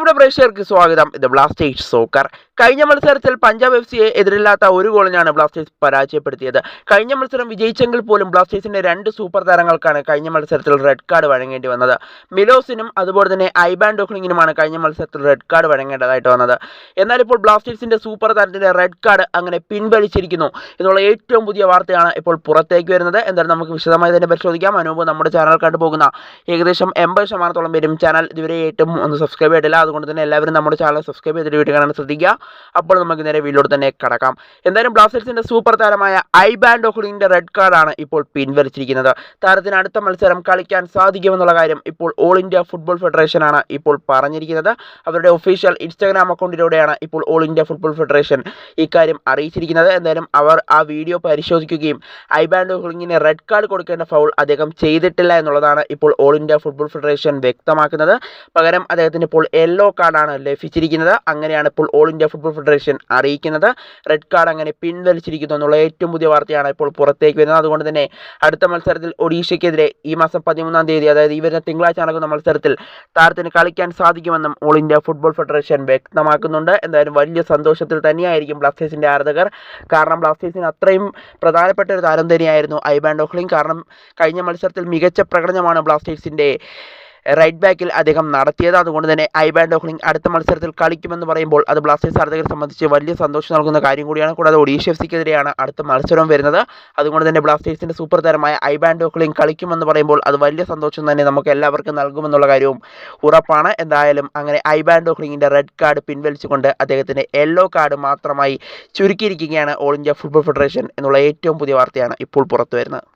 പ്രിയപ്പെട്ട പ്രേക്ഷകർക്ക് സ്വാഗതം. ഇത് ബ്ലാസ്റ്റേഴ്സ് സോക്കർ കഴിഞ്ഞ മത്സരത്തിൽ പഞ്ചാബ് എഫ് സിയെ എതിരില്ലാത്ത ഒരു ഗോളിനാണ് ബ്ലാസ്റ്റേഴ്സ് പരാജയപ്പെടുത്തിയത്. കഴിഞ്ഞ മത്സരം വിജയിച്ചെങ്കിൽ പോലും ബ്ലാസ്റ്റേഴ്സിന്റെ രണ്ട് സൂപ്പർ താരങ്ങൾക്കാണ് കഴിഞ്ഞ മത്സരത്തിൽ റെഡ് കാർഡ് വഴങ്ങേണ്ടി വന്നത്. മിലോസിനും അതുപോലെ തന്നെ ഐബാൻ ഡോക്ലിങ്ങിനുമാണ് കഴിഞ്ഞ മത്സരത്തിൽ റെഡ് കാർഡ് വഴങ്ങേണ്ടതായിട്ട് വന്നത്. എന്നാൽ ഇപ്പോൾ ബ്ലാസ്റ്റേഴ്സിന്റെ സൂപ്പർ താരത്തിന്റെ റെഡ് കാർഡ് അങ്ങനെ പിൻവലിച്ചിരിക്കുന്നു എന്നുള്ള ഏറ്റവും പുതിയ വാർത്തയാണ് ഇപ്പോൾ പുറത്തേക്ക് വരുന്നത്. എന്തായാലും നമുക്ക് വിശദമായി തന്നെ പരിശോധിക്കാം. അതിനുമുമ്പ് നമ്മുടെ ചാനൽ കണ്ടുപോകുന്ന ഏകദേശം എൺപത് ശതമാനത്തോളം പേരും ചാനൽ ഇതുവരെ ഏറ്റവും ഒന്ന് സബ്സ്ക്രൈബ് ചെയ്തിട്ടില്ല. അതുകൊണ്ട് തന്നെ എല്ലാവരും നമ്മുടെ ചാനൽ സബ്സ്ക്രൈബ് ചെയ്തിട്ട് വീഡിയോ കാണാൻ ശ്രദ്ധിക്കുക. അപ്പോൾ നമുക്ക് നേരെ വീട്ടിലോട്ട് തന്നെ കടക്കാം. എന്തായാലും ബ്ലാസ്റ്റേഴ്സിന്റെ സൂപ്പർ താരമായ ഐ ബാൻഡ് ഓഹ്ലിന്റെ റെഡ് കാർഡാണ് ഇപ്പോൾ പിൻവലിച്ചിരിക്കുന്നത്. താരത്തിന് അടുത്ത മത്സരം കളിക്കാൻ സാധിക്കുമെന്നുള്ള കാര്യം ഇപ്പോൾ ഓൾ ഇന്ത്യ ഫുട്ബോൾ ഫെഡറേഷനാണ് ഇപ്പോൾ പറഞ്ഞിരിക്കുന്നത്. അവരുടെ ഒഫീഷ്യൽ ഇൻസ്റ്റാഗ്രാം അക്കൗണ്ടിലൂടെയാണ് ഇപ്പോൾ ഓൾ ഇന്ത്യ ഫുട്ബോൾ ഫെഡറേഷൻ ഇക്കാര്യം അറിയിച്ചിരിക്കുന്നത്. എന്തായാലും അവർ ആ വീഡിയോ പരിശോധിക്കുകയും ഐ ബാൻഡ് ഓഹ്ലിങ്ങിന് റെഡ് കാർഡ് കൊടുക്കേണ്ട ഫൗൾ അദ്ദേഹം ചെയ്തിട്ടില്ല എന്നുള്ളതാണ് ഇപ്പോൾ ഓൾ ഇന്ത്യ ഫുട്ബോൾ ഫെഡറേഷൻ വ്യക്തമാക്കുന്നത്. പകരം അദ്ദേഹത്തിന് ഇപ്പോൾ യെല്ലോ കാർഡാണ് ലഭിച്ചിരിക്കുന്നത്. അങ്ങനെയാണ് ഇപ്പോൾ ഓൾ ഇന്ത്യ ഫുട്ബോൾ ഫെഡറേഷൻ അറിയിക്കുന്നത്. റെഡ് കാർഡ് അങ്ങനെ പിൻവലിച്ചിരിക്കുന്നു എന്നുള്ള ഏറ്റവും പുതിയ വാർത്തയാണ് ഇപ്പോൾ പുറത്തേക്ക് വരുന്നത്. അതുകൊണ്ട് തന്നെ അടുത്ത മത്സരത്തിൽ ഒഡീഷയ്ക്കെതിരെ ഈ മാസം പതിമൂന്നാം തീയതി അതായത് ഈ വരുന്ന തിങ്കളാഴ്ച നടക്കുന്ന മത്സരത്തിൽ താരത്തിന് കളിക്കാൻ സാധിക്കുമെന്നും ഓൾ ഇന്ത്യ ഫുട്ബോൾ ഫെഡറേഷൻ വ്യക്തമാക്കുന്നുണ്ട്. എന്തായാലും വലിയ സന്തോഷത്തിൽ തന്നെയായിരിക്കും ബ്ലാസ്റ്റേഴ്സിന്റെ ആരാധകർ. കാരണം ബ്ലാസ്റ്റേഴ്സിന് അത്രയും പ്രധാനപ്പെട്ട ഒരു താരം തന്നെയായിരുന്നു ഐബാൻ കാരണം കഴിഞ്ഞ മത്സരത്തിൽ മികച്ച പ്രകടനമാണ് ബ്ലാസ്റ്റേഴ്സിന്റെ റൈറ്റ് ബാക്കിൽ അദ്ദേഹം നടത്തിയത്. അതുകൊണ്ട് തന്നെ ഐബാൻ ഡോഹ്ലിംഗ് അടുത്ത മത്സരത്തിൽ കളിക്കുമെന്ന് പറയുമ്പോൾ അത് ബ്ലാസ്റ്റേഴ്സ് ആരാധകരെ സംബന്ധിച്ച് വലിയ സന്തോഷം നൽകുന്ന കാര്യം കൂടിയാണ്. കൂടാതെ ഒഡീഷ എഫ് സിക്കെതിരെയാണ് അടുത്ത മത്സരം വരുന്നത്. അതുകൊണ്ട് തന്നെ ബ്ലാസ്റ്റേഴ്സിന്റെ സൂപ്പർ താരമായ ഐബാൻ ഡോഹ്ലിംഗ് കളിക്കുമെന്ന് പറയുമ്പോൾ അത് വലിയ സന്തോഷം തന്നെ നമുക്ക് എല്ലാവർക്കും നൽകുമെന്നുള്ള കാര്യവും ഉറപ്പാണ്. എന്തായാലും അങ്ങനെ ഐബാൻ ഡോഹ്ലിങ്ങിന്റെ റെഡ് കാർഡ് പിൻവലിച്ചുകൊണ്ട് അദ്ദേഹത്തിന്റെ യെല്ലോ കാർഡ് മാത്രമായി ചുരുക്കിയിരിക്കുകയാണ് ഓൾ ഇന്ത്യ ഫുട്ബോൾ ഫെഡറേഷൻ എന്നുള്ള ഏറ്റവും പുതിയ വാർത്തയാണ് ഇപ്പോൾ പുറത്തു വരുന്നത്.